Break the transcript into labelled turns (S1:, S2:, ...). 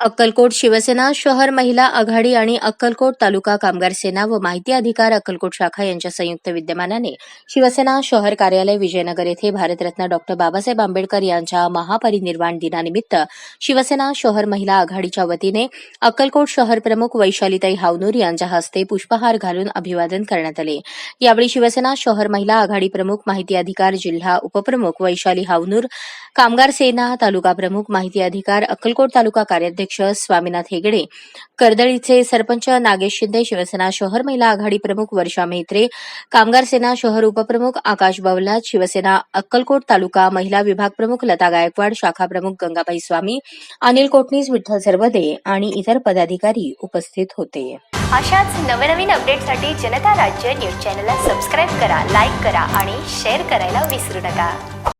S1: अक्कलकोट शिवसेना शहर महिला आघाडी आणि अक्कलकोट तालुका कामगार सेना व माहिती अधिकार अक्कलकोट शाखा यांच्या संयुक्त विद्यमानाने शिवसेना शहर कार्यालय विजयनगर येथे भारतरत्न डॉक्टर बाबासाहेब आंबेडकर यांच्या महापरिनिर्वाण दिनानिमित्त शिवसेना शहर महिला आघाडीच्या वतीने अक्कलकोट शहर प्रमुख वैशालीताई हावनूर यांच्या हस्ते पुष्पहार घालून अभिवादन करण्यात आले. यावेळी शिवसेना शहर महिला आघाडी प्रमुख माहिती अधिकार जिल्हा उपप्रमुख वैशाली हावनूर कामगार सेना तालुका प्रमुख माहिती अधिकार अक्कलकोट तालुका कार्याध्यक्ष स्वामीनाथ हेगडे कर्दळीचे सरपंच नागेश शिंदे शिवसेना शहर महिला आघाडी प्रमुख वर्षा मेहत्रे कामगार सेना शहर उपप्रमुख आकाश बवलात शिवसेना अक्कलकोट तालुका महिला विभाग प्रमुख लता गायकवाड शाखा प्रमुख गंगाबाई स्वामी अनिल कोटणीस विठ्ठल सरवदे आणि इतर पदाधिकारी उपस्थित होते.
S2: अशाच नवनवीन अपडेटसाठी जनता राज्य न्यूज चॅनलला सबस्क्राईब करा लाईक करा आणि शेअर करायला विसरू नका.